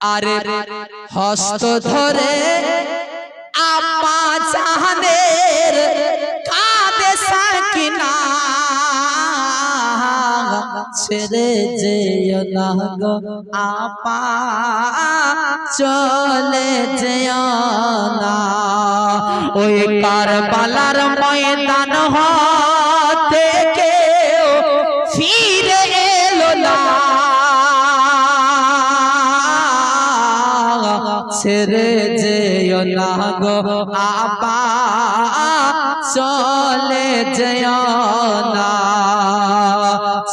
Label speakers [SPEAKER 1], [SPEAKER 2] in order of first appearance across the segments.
[SPEAKER 1] আরে হস্ত ধরে আপা জাহানের কাঁদে সাকিনা। ছেড়ে যেও না গো আপা চলে যেও না। ওই কারবালার ময়দান হতে আপা চলে যেও না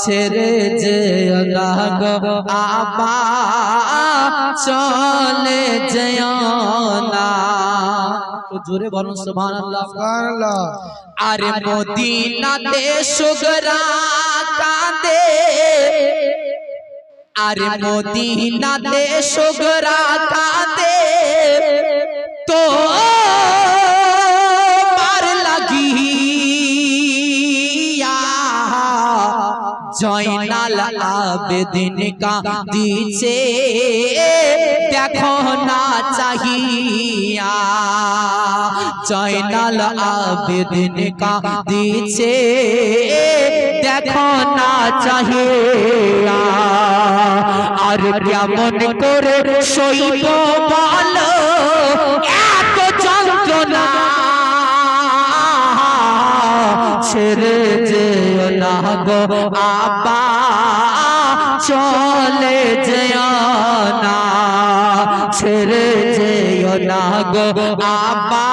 [SPEAKER 1] ছেড়ে যেও না গো আপা চলে যেও না। জোরে বলুন সুবহানাল্লাহ।
[SPEAKER 2] সুবহানাল্লাহ।
[SPEAKER 1] আরে মদিনাতে সুগরা কাঁদে। আরে মদিনাতে সুগরা কাঁদে। তো পার লাগিয়া জয়নাল আবেদিন কা দিছে দেখো না চাহিয়া জয়নাল আবেদিন কা দিছে দেখো না চাহিয়া আর কেমন করে সইব বলো ছেড়ে যেও না গো আপা, চলে যেও না। ছেড়ে যেও না গো আপা,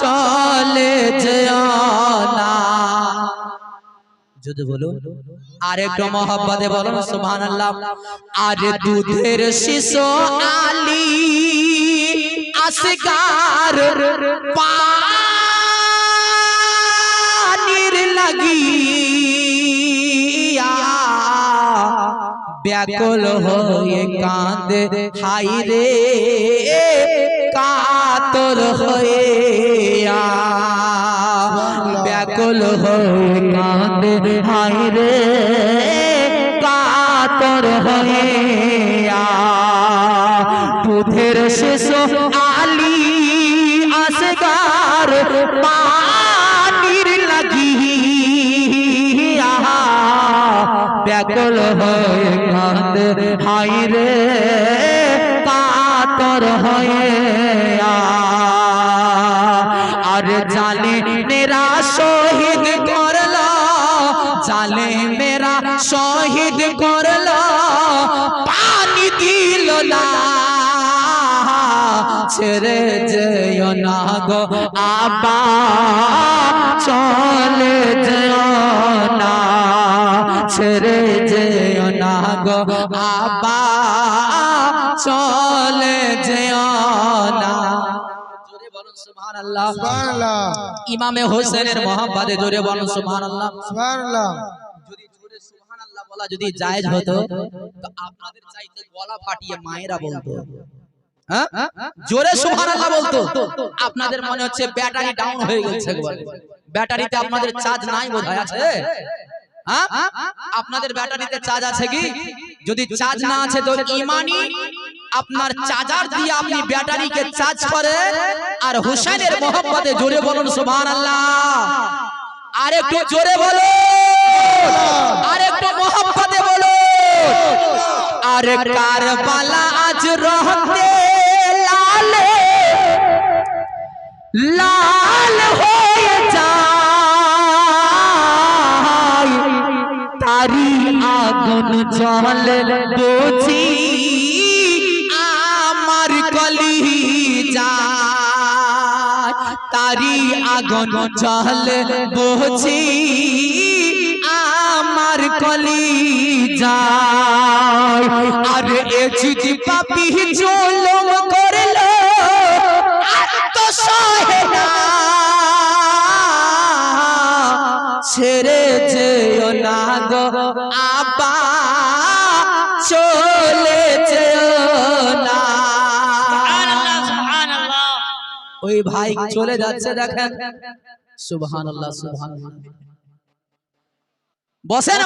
[SPEAKER 1] চলে যেও যদি বলো আরেকটু মহব্বতে বলো সুবহানাল্লাহ। আরে দুধের শিশু আলী আসগার পানির ব্যাকুল হয়ে কাঁদে হাই রে, কাতর হয়ে ব্যাকুল হয়ে কাঁদে হাই রে, কাতর হয়ে দুধের শেষ হয়ে কাঁদে। হাই রে কাতর হয়ে আর জালে মেরা শহীদ করল, জালে মেরা শহীদ করল, পানি দিল না। ছেড়ে যেও না গো আবা সুবহানাল্লাহ। ইমামে হোসেনের মোহাম্মদে জোরে বলুন সুবহানাল্লাহ।
[SPEAKER 2] সুবহানাল্লাহ।
[SPEAKER 1] যদি জোরে সুবহানাল্লাহ বলা যদি জায়েজ হতো তো আপনাদের চাইতে গলা ফাটিয়ে মায়েরা বলতো। হ্যাঁ? জোরে সুবহানাল্লাহ বলতো। আপনাদের মনে হচ্ছে ব্যাটারি ডাউন হয়ে গেছে ব্যাটারিতে আপনাদের চার্জ নাই বোধহয় আছে? হ্যাঁ? আপনাদের ব্যাটারিতে চার্জ আছে কি? যদি চার্জ না আছে তো ইমানি আপনার চার্জার দিয়ে আপনি ব্যাটারিকে চার্জ করে আর হুসেনের মোহাম্মদে জোরে বলুন সুবহানাল্লাহ। আর একটু জোরে বলো আর একটু মোহাম্মদে বলো আর কারবালা আজ রহতে লালে লাল হয়ে যায়। তারি আগুন জলে বুঝি তারি আগুন জলে বুঝি আমার কলি যায় আর এ যদি পাপি জুলুম করল ছেড়ে যেও না গো আবা চলে ভাই চলে যাচ্ছে দেখেন। বসেন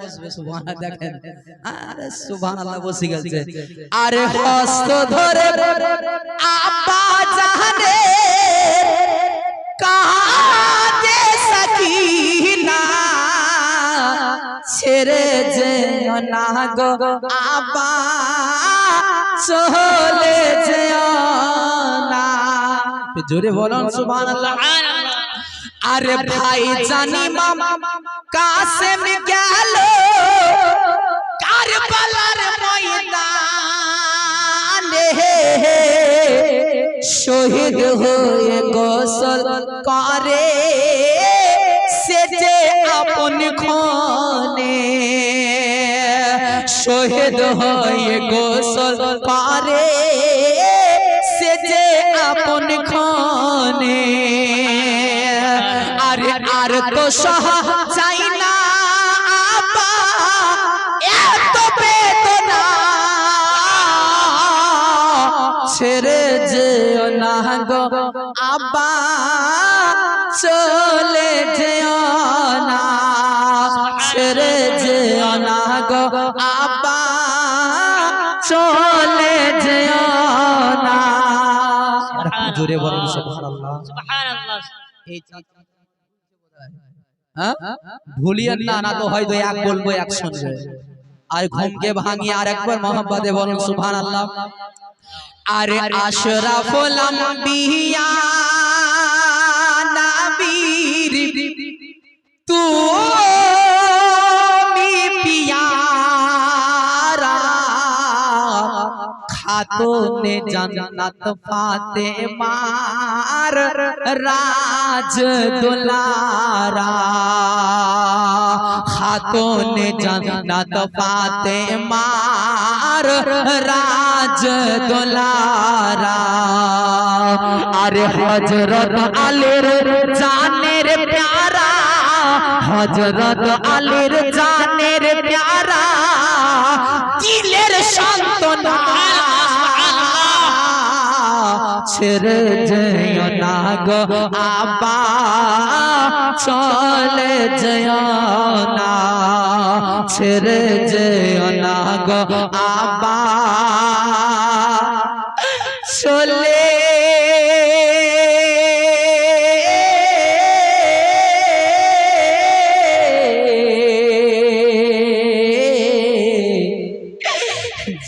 [SPEAKER 1] বসবে সুবহানাল্লাহ দেখেন। আরে সুবহানাল্লাহ বসে গেছে। আরে হস্ত ধরে আপা জানে কাজে সকিনা ছেড়ে যে না গো আপা। চলে না। জোরে বলুন সুবহানাল্লাহ। আরে ভাই জানি মামা কাসেম গেল কারবালার ময়দানে। শহীদ হয়ে গোসল করে শহীদ হয়ে গোসল করে সে যে আপন খনে। আরে আর তো সহা চাই না এত বেদনা। ছেড়ে যেও না গো আব্বা চলে জোরে বলেন সুবহানাল্লাহ। এই হ্যাঁ? ভুলিয়েন না না তো হয়তো এক বলব এক শুনবে। আর ঘুমকে ভাঙিয়ে আর একবার মোহাম্মদে বলুন সুভান আল্লাহ আরে আশরাফুল আম্বিয়া। খাতুনে জান্নাত ফাতেমার রাজ দুলারা খাতুনে জান্নাত ফাতেমার রাজ দুলারা আরে হযরত আলীর জানের প্যারা হযরত আলীর জানের প্যারা, দিলের সান্তনা ছেড়ে যেও না গো আবা চলে যেও না। ছেড়ে যেও না গো আবা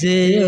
[SPEAKER 1] যেও